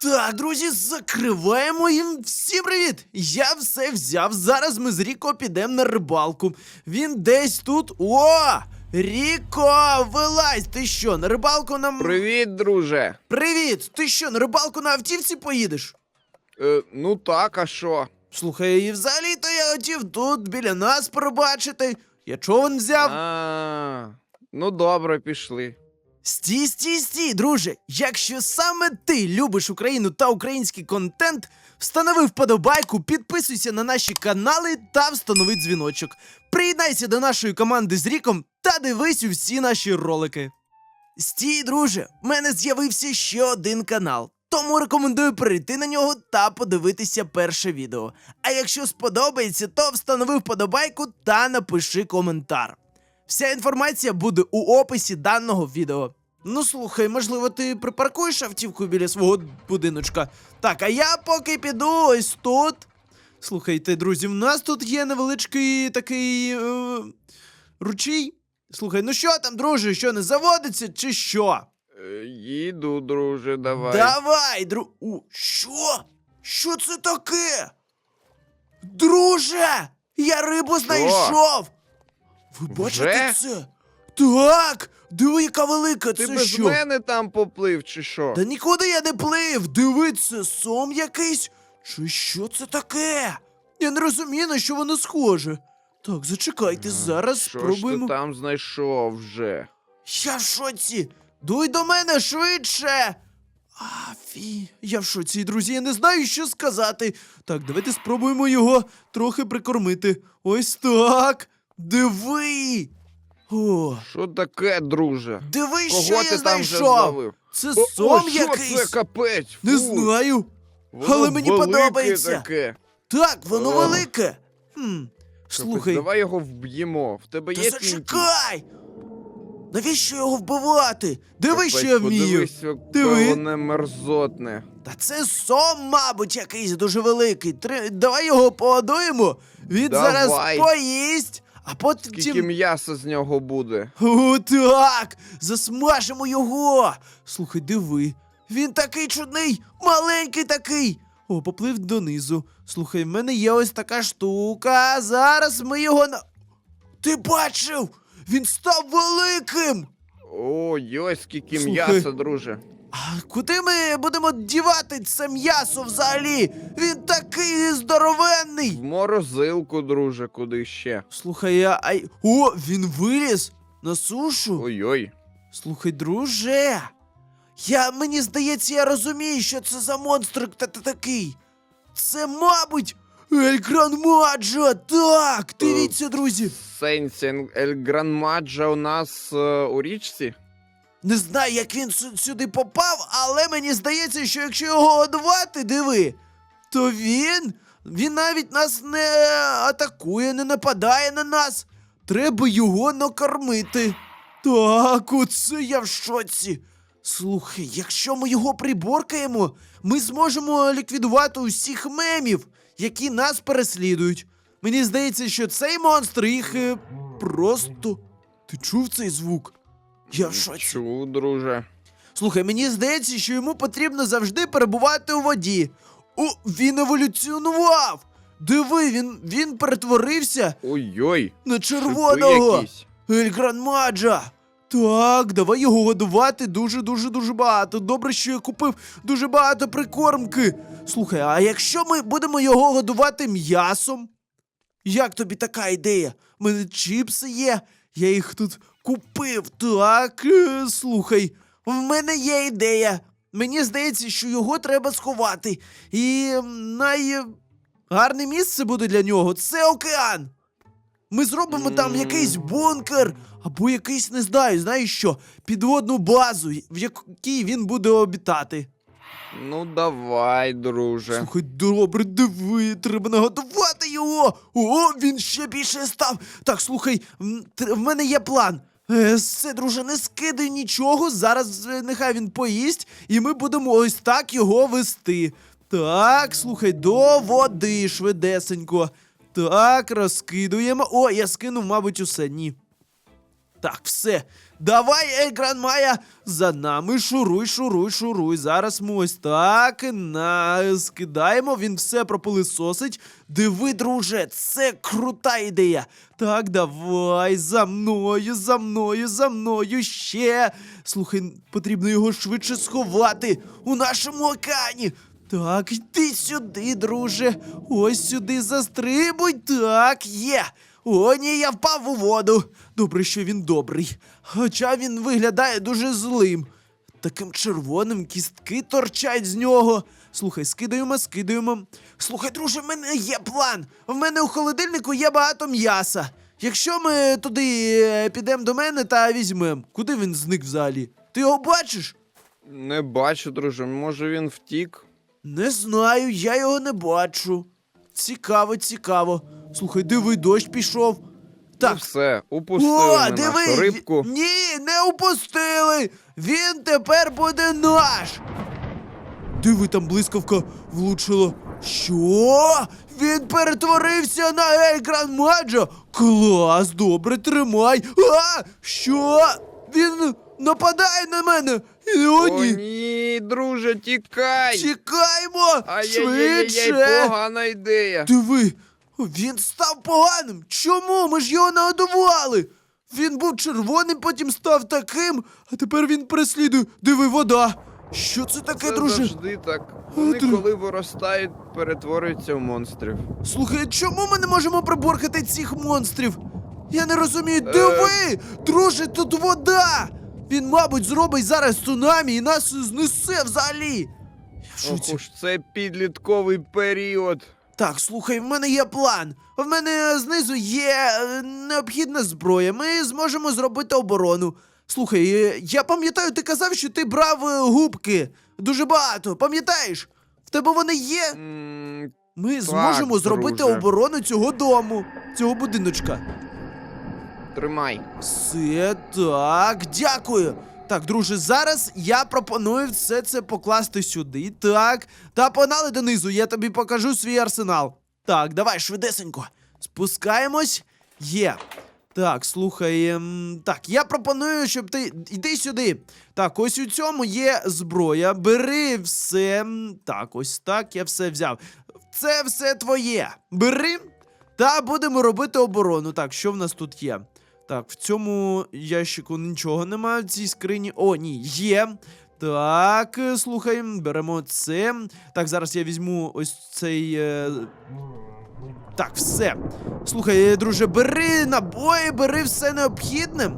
Так, друзі, закриваємо їм. Всім привіт! Я все взяв. Зараз ми з Ріко підемо на рибалку. Він десь тут. О! Ріко, вилазь! Ти що, на рибалку нам. Привіт, друже. Привіт! Ти що, на рибалку на автівці поїдеш? Е, ну так, а що? Слухай, і взагалі-то я хотів тут біля нас пробачити. Я човен взяв. А, ну добре, пішли. Стій, стій, стій, друже. Якщо саме ти любиш Україну та український контент, встанови вподобайку, підписуйся на наші канали та встанови дзвіночок. Приєднайся до нашої команди з Ріком та дивись усі наші ролики. Стій, друже, в мене з'явився ще один канал. Тому рекомендую перейти на нього та подивитися перше відео. А якщо сподобається, то встанови вподобайку та напиши коментар. Вся інформація буде у описі даного відео. Ну слухай, можливо, ти припаркуєш автівку біля свого будиночка. Так, а я поки піду ось тут. Слухайте, друзі, в нас тут є невеличкий такий е, ручій. Слухай, ну що там, друже, що не заводиться, чи що? Е, їду, друже, давай. Давай, дру. У, що? Що це таке? Друже! Я рибу знайшов! Ви бачите це? Так! Диви, яка велика, Ти це без що? мене там поплив, чи що? Та нікуди я не плив! Диви, це сом якийсь? Чи що це таке? Я не розумію, на що воно схоже. Так, зачекайте, зараз що спробуємо. ж ти там знайшов вже? Я в шоці! Дуй до мене швидше! Афі, я в шоці, друзі, я не знаю, що сказати. Так, давайте спробуємо його трохи прикормити. Ось так. Диви! О, Що таке, друже? диви, Кого що я там вже знайшов! зловив? Це О, сом о, що якийсь. це капець? Не знаю. воно але мені велике подобається. Таке. Так, воно О. велике. Хм. Капець, Слухай, давай його вб'ємо. В тебе та є зачекай! Навіщо його вбивати? Диви, Капець, що я вмію. Подивись, яке Диви. воно мерзотне. Та це сом, мабуть, якийсь дуже великий. Три... Давай його погодуємо. Він Давай. зараз поїсть, а потім. Скільки м'яса з нього буде? О, так! Засмажимо його! Слухай, диви. Він такий чудний, маленький такий. О, поплив донизу. Слухай, в мене є ось така штука. Зараз ми його на. Ти бачив? Він став великим! Ой, ой, скільки Слухай. м'яса, друже. А куди ми будемо дівати це м'ясо взагалі? Він такий здоровенний. В морозилку, друже, куди ще? Слухай, я. Ай... О, він виліз на сушу. Ой-ой. Слухай, друже. Я мені здається, я розумію, що це за монстр та та такий. Це, мабуть, Ельгран Маджа. Так, дивіться, друзі. Сенсі, Ель Гранмаджа у нас е, у річці? Не знаю, як він сюди попав, але мені здається, що якщо його годувати, диви, то він. Він навіть нас не атакує, не нападає на нас. Треба його накормити. Так, оце я в шоці. Слухай, якщо ми його приборкаємо, ми зможемо ліквідувати усіх мемів, які нас переслідують. Мені здається, що цей монстр їх е, просто. Ти чув цей звук? Я в шоці. Чу, друже. Слухай, мені здається, що йому потрібно завжди перебувати у воді. О, він еволюціонував! Диви, він, він перетворився Ой-ой. на червоного якісь. Ельгранмаджа. Так, давай його годувати дуже-дуже дуже багато. Добре, що я купив дуже багато прикормки. Слухай, а якщо ми будемо його годувати м'ясом? Як тобі така ідея? У мене чіпси є, я їх тут купив. Так, е, слухай, в мене є ідея. Мені здається, що його треба сховати. І найгарне місце буде для нього це океан. Ми зробимо там якийсь бункер або якийсь, не знаю, знаєш що, підводну базу, в якій він буде обітати. Ну давай, друже. Слухай, добре, диви, треба нагодувати його. О, він ще більше став. Так, слухай, в мене є план. Е, Все, друже, не скидай нічого. Зараз е, нехай він поїсть, і ми будемо ось так його вести. Так, слухай, до води швидесенько. Так, розкидуємо. О, я скинув, мабуть, усе. Ні. Так, все. Давай, Ельгран Майя, за нами шуруй, шуруй, шуруй. Зараз ми ось так скидаємо, він все пропилисосить. Диви, друже, це крута ідея. Так, давай, за мною, за мною, за мною ще. Слухай, потрібно його швидше сховати у нашому океані. Так, йди сюди, друже. Ось сюди застрибуй. Так, є. О, ні, я впав у воду. Добре, що він добрий. Хоча він виглядає дуже злим. Таким червоним кістки торчать з нього. Слухай, скидаємо, скидаємо. Слухай, друже, в мене є план. В мене у холодильнику є багато м'яса. Якщо ми туди е, підемо до мене та візьмемо, куди він зник взагалі? Ти його бачиш? Не бачу, друже. Може він втік? Не знаю, я його не бачу. Цікаво, цікаво. Слухай, диви, дощ пішов. Ну все, упустили о, ми диви! нашу рибку. Ні, не упустили! Він тепер буде наш! Диви, там блискавка влучила. Що? Він перетворився на Ельгран Маджо? Клас, добре, тримай. А! Що? Він нападає на мене. О, О, ні. ні, друже, тікай! Чекаймо! Швидше! погана ідея. Диви, він став поганим. Чому? Ми ж його нагодували. Він був червоним, потім став таким, а тепер він переслідує. Диви, вода. Що це таке, Це друже? завжди так. Вони, дру- коли виростають, перетворюються в монстрів. Слухай, чому ми не можемо приборкати цих монстрів? Я не розумію. Е. Диви! Друже, тут вода! Він, мабуть, зробить зараз цунамі і нас знесе взагалі. Я в шоці. Ох уж це підлітковий період. Так, слухай, в мене є план. В мене знизу є е, необхідна зброя. Ми зможемо зробити оборону. Слухай, е, я пам'ятаю, ти казав, що ти брав е, губки. Дуже багато, пам'ятаєш? В тебе вони є? Ми зможемо зробити друже. оборону цього дому, цього будиночка. Тримай. Все так, дякую. Так, друже, зараз я пропоную все це покласти сюди. Так. Та погнали донизу, я тобі покажу свій арсенал. Так, давай, швидесенько. Спускаємось. Є. Так, слухай. ем, так, я пропоную, щоб ти. Іди сюди. Так, ось у цьому є зброя. Бери все. Так, ось так, я все взяв. Це все твоє. Бери. Та будемо робити оборону. Так, що в нас тут є? Так, в цьому ящику нічого немає в цій скрині. О, ні, є. Так, е, слухай, беремо це. Так, зараз я візьму ось цей. Е... Так, все. Слухай, друже, бери набої, бери все необхідне.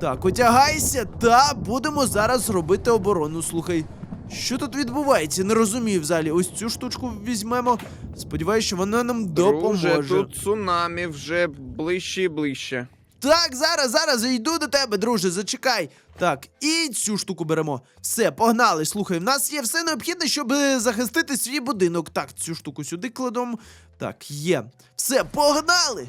Так, одягайся, та будемо зараз робити оборону. Слухай. Що тут відбувається? Не розумію взагалі. Ось цю штучку візьмемо. Сподіваюся, що вона нам допоможе. Друже, тут цунамі вже ближче і ближче. Так, зараз, зараз я йду до тебе, друже, зачекай. Так, і цю штуку беремо. Все, погнали. Слухай, в нас є все необхідне, щоб е, захистити свій будинок. Так, цю штуку сюди кладемо. Так, є. Все, погнали!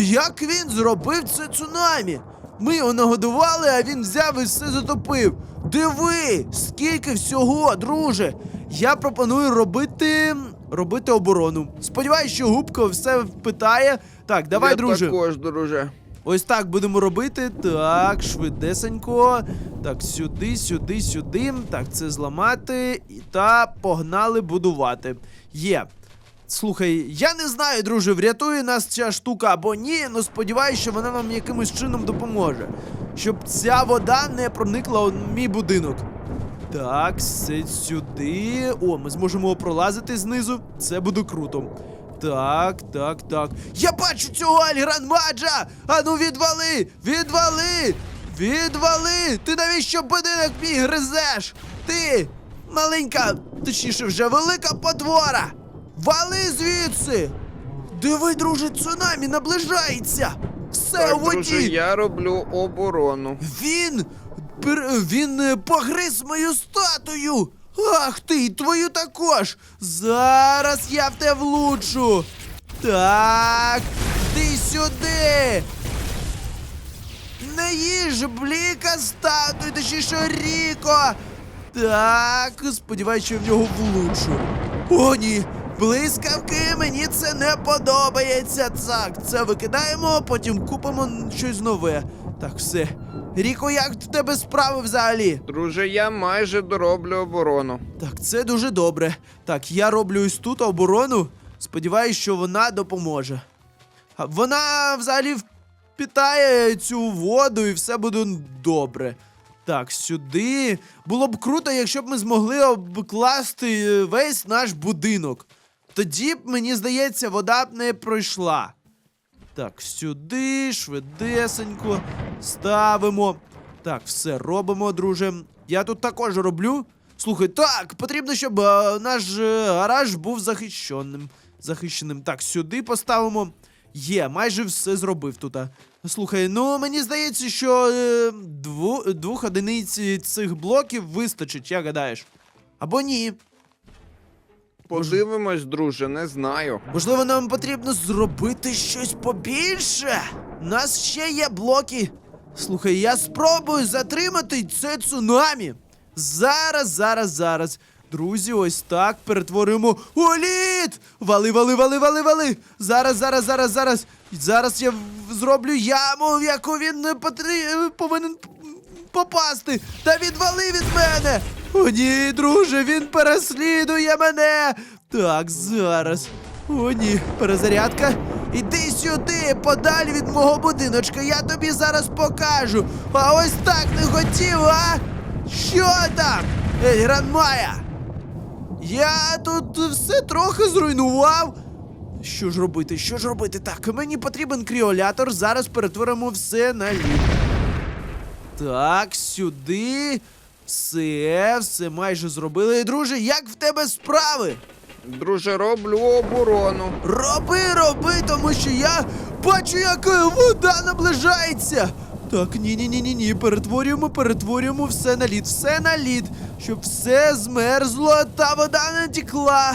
Як він зробив це цунамі? Ми його нагодували, а він взяв і все затопив. Диви, скільки всього, друже. Я пропоную робити. робити оборону. Сподіваюсь, що губка все впитає. Так, давай, Я друже. також, друже. Ось так будемо робити. Так, швидесенько. Так, сюди, сюди, сюди. Так, це зламати. І та погнали будувати. Є. Слухай, я не знаю, друже, врятує нас ця штука або ні, але сподіваюся, що вона нам якимось чином допоможе. Щоб ця вода не проникла у мій будинок. Так, все сюди. О, ми зможемо пролазити знизу. Це буде круто. Так, так, так. Я бачу цього Альгран Маджа! Ану відвали! Відвали! Відвали! Ти навіщо будинок мій гризеш? Ти! Маленька, точніше вже велика потвора! Вали звідси! Диви, друже, цунамі наближається! Все у воді! друже, я роблю оборону. Він. Він е, погриз мою статую! Ах ти, твою також! Зараз я в те влучу! Так, ти сюди! Не їж бліка статую, точніше Ріко! Так, сподіваюся, що я в нього влучу. О, ні! Блискавки, мені це не подобається. Так, це викидаємо, потім купимо щось нове. Так, все. Ріко, як в тебе справи взагалі? Друже, я майже дороблю оборону. Так, це дуже добре. Так, я роблю ось тут оборону. Сподіваюсь, що вона допоможе. А Вона взагалі впітає цю воду і все буде добре. Так, сюди. Було б круто, якщо б ми змогли обкласти е, весь наш будинок. Тоді б, мені здається, вода б не пройшла. Так, сюди, швидесенько, ставимо. Так, все робимо, друже. Я тут також роблю. Слухай, так, потрібно, щоб е, наш е, гараж був захищеним. захищеним. Так, сюди поставимо. Є, майже все зробив тут. Слухай, ну мені здається, що е, дву, двох одиниць цих блоків вистачить, як гадаєш? Або ні. Подивимось, друже, не знаю. Можливо, нам потрібно зробити щось побільше. У нас ще є блоки. Слухай, я спробую затримати це цунамі. Зараз, зараз, зараз. Друзі, ось так перетворимо. О, лід! Вали, вали, вали, вали, вали! Зараз, зараз, зараз, зараз. Зараз я зроблю яму, в яку він не потрі... повинен попасти. Та відвали від мене! О, ні, друже, він переслідує мене. Так, зараз. О, ні, перезарядка. Іди сюди, подалі від мого будиночка, я тобі зараз покажу. А ось так не хотів, а? Що там? Ей, Гранмая! Я тут все трохи зруйнував. Що ж робити? Що ж робити? Так, мені потрібен кріолятор. Зараз перетворимо все на лід. Так, сюди. Все, все майже зробили. Друже, як в тебе справи? Друже, роблю оборону. Роби, роби, тому що я бачу, як е, вода наближається. Так, ні, ні, ні. Перетворюємо, перетворюємо все на лід, все на лід, щоб все змерзло та вода не текла.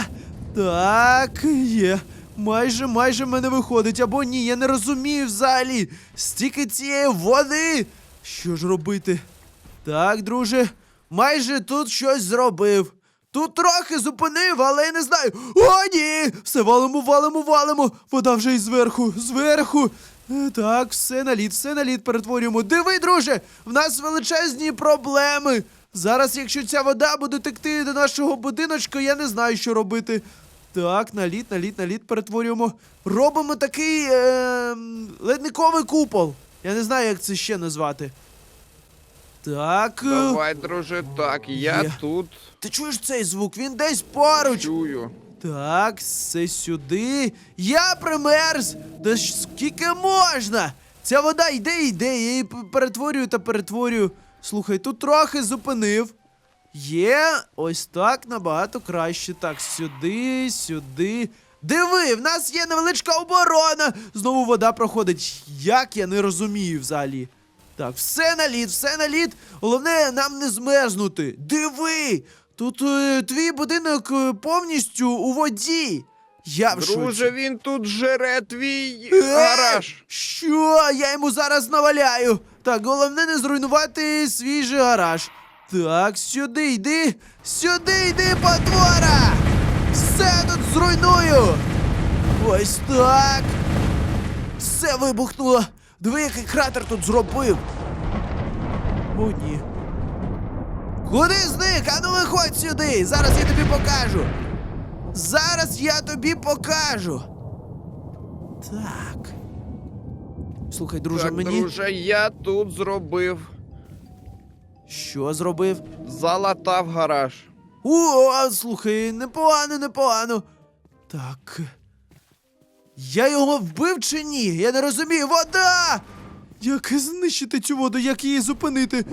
Так, є. Майже, майже мене виходить. Або ні, я не розумію взагалі. Стільки цієї води. Що ж робити? Так, друже, майже тут щось зробив. Тут трохи зупинив, але я не знаю. О, ні! Все валимо, валимо, валимо. Вода вже і зверху, зверху. Е, Так, все на лід, все на лід перетворюємо. Диви, друже, в нас величезні проблеми. Зараз, якщо ця вода буде текти до нашого будиночка, я не знаю, що робити. Так, на лід, на лід, на лід перетворюємо. Робимо такий е, ледниковий купол. Я не знаю, як це ще назвати. Так. е, Давай, друже, так, я Є. тут Ти чуєш цей звук? Він десь поруч. чую. Так, все сюди. Я примерз. Да ж скільки можна? Ця вода йде, йде, я її п- перетворюю та перетворюю. Слухай, тут трохи зупинив. Є, ось так набагато краще. Так, сюди, сюди. Диви, в нас є невеличка оборона. Знову вода проходить. Як я не розумію взагалі. Так, все на лід, все на лід. Головне нам не змерзнути. Диви! Тут е, твій будинок е, повністю у воді. Я в Друже, шоці. він тут жере твій Е, гараж. Що? Я йому зараз наваляю. Так, головне не зруйнувати свій же гараж. Так, сюди йди. Сюди йди, потвора! Все тут зруйную! Ось так. Все вибухнуло. Диви, який кратер тут зробив. О, ні. Куди зник? Ану виходь сюди! Зараз я тобі покажу. Зараз я тобі покажу. Так. Слухай, друже, так, мені друже, я тут зробив. що зробив? Залатав гараж. О, слухай, непогано, непогано. Так. Я його вбив чи ні? Я не розумію. Вода! Як знищити цю воду, як її зупинити?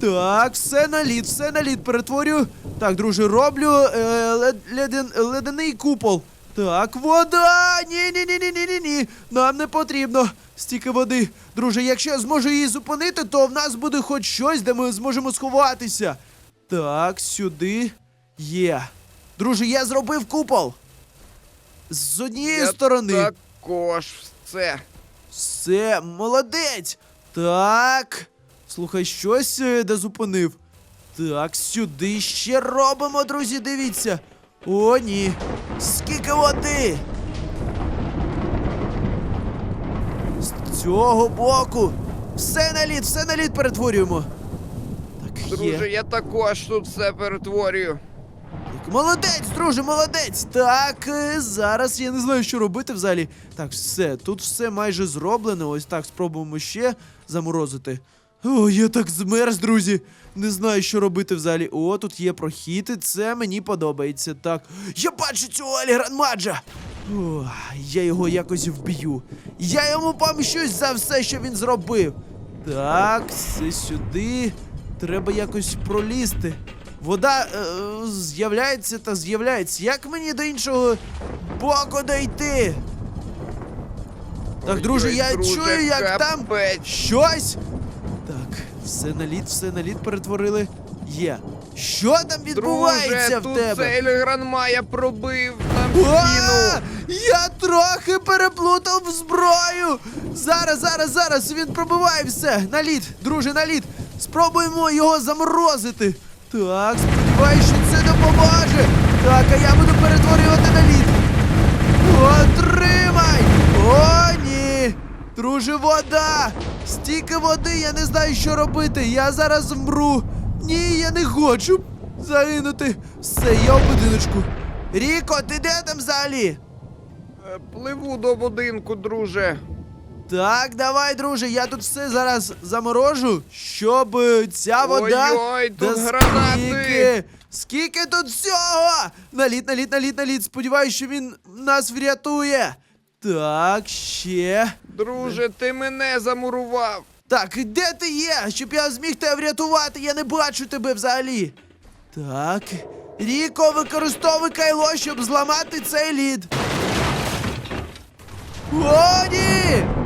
Так, все на лід, все на лід перетворюю. Так, друже, роблю е, лед, леден, ледяний купол. Так, вода! Ні, ні, ні, ні, ні, ні, ні. Нам не потрібно стільки води. Друже, якщо я зможу її зупинити, то в нас буде хоч щось, де ми зможемо сховатися. Так, сюди є. Друже, я зробив купол. З однієї я сторони. Також все. Все, молодець. Так. Слухай, щось е, де зупинив. Так, сюди ще робимо, друзі, дивіться. О, ні. Скільки води. З цього боку. Все на лід, все на лід перетворюємо. Так, Друже, є. я також тут все перетворюю. Так, Молодець, друже, молодець. Так, е, зараз я не знаю, що робити взагалі. Так, все, тут все майже зроблено. Ось так спробуємо ще заморозити. О, я так змерз, друзі. Не знаю, що робити взагалі. О, тут є прохід, і це мені подобається. Так. Я бачу цього Альгранмаджа. О, я його якось вб'ю. Я йому помщусь за все, що він зробив. Так, все сюди. Треба якось пролізти. Вода е, з'являється та з'являється. Як мені до іншого боку дойти? Так, друже, я друже, чую, як там щось. Так, все на лід, все на лід перетворили. Є. Що там відбувається Друже, в тут тебе? цей Ельгранмая пробив нам стіну. Я трохи переплутав зброю. Зараз, зараз, зараз він пробиває все. На лід, друже, на лід. Спробуємо його заморозити. Так, сподіваюся, що це допоможе. Так, а я буду перетворювати на лід. Отримай! О, ні! Друже, вода! Стільки води, я не знаю, що робити. Я зараз вмру. Ні, я не хочу загинути. Все, я у будиночку. Ріко, ти де там взагалі? Е, Пливу до будинку, друже. Так, давай, друже, я тут все зараз заморожу, щоб е, ця вода. Ой-ой, тут Да гранати. Скільки? Скільки тут всього? Наліт, наліт, наліт, наліт. Сподіваюсь, що він нас врятує. Так, ще. Друже, ти мене замурував. Так, де ти є? Щоб я зміг тебе врятувати, я не бачу тебе взагалі. Так. Ріко, використовуй кайло, щоб зламати цей лід. О, ні!